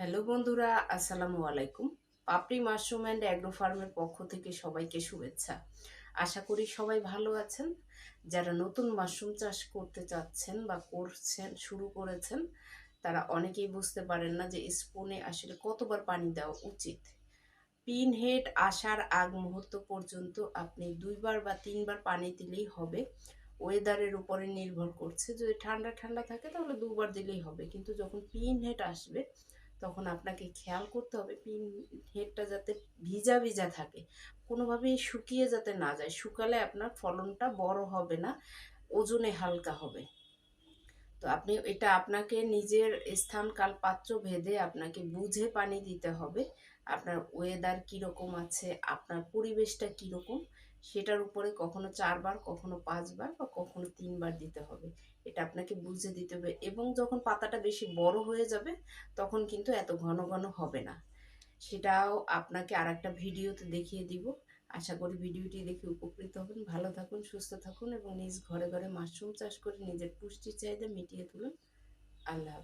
Hello বন্ধুরা, আসসালামু আলাইকুম। পাপড়ি মাশরুম অ্যান্ড অ্যাগ্রো ফার্মের পক্ষ থেকে সবাইকে শুভেচ্ছা। আশা করি সবাই ভালো আছেন। যারা নতুন মাশরুম চাষ করতে চাচ্ছেন বা করছেন, শুরু করেছেন, তারা অনেকেই বুঝতে পারেন না যে স্পুনে আসলে কতবার পানি দেওয়া উচিত। পিন হেড আসার আগ মুহূর্ত পর্যন্ত আপনি দুইবার বা তিনবার পানি দিলেই হবে। ওয়েদারের উপরে নির্ভর করছে। যদি ঠান্ডা ঠান্ডা থাকে তাহলে দুবার দিলেই হবে। কিন্তু যখন পিন হেড আসবে আপনাকে খেয়াল করতে হবে, পিন হেডটা যাতে ভিজা ভিজা থাকে। কোনোভাবেই শুকিয়ে যাতে না যায়। শুকালে আপনার ফলনটা বড় হবে না, ওজনে হালকা হবে। তো আপনি এটা আপনাকে নিজের স্থান কাল পাত্র ভেদে আপনাকে বুঝে পানি দিতে হবে, আপনার ওয়েদার কীরকম আছে, আপনার পরিবেশটা কীরকম, সেটার উপরে কখনো চারবার, কখনো পাঁচবার বা কখনো তিনবার দিতে হবে। এটা আপনাকে বুঝে দিতে হবে। এবং যখন পাতাটা বেশি বড় হয়ে যাবে, তখন কিন্তু এত ঘন ঘন হবে না। সেটাও আপনাকে আর একটা ভিডিওতে দেখিয়ে দিব। আশা করি ভিডিওটি দেখে উপকৃত হবেন। ভালো থাকুন, সুস্থ থাকুন এবং নিজ ঘরে ঘরে মাশরুম চাষ করে নিজের পুষ্টি চাহিদা মিটিয়ে তুলুন। আল্লাহ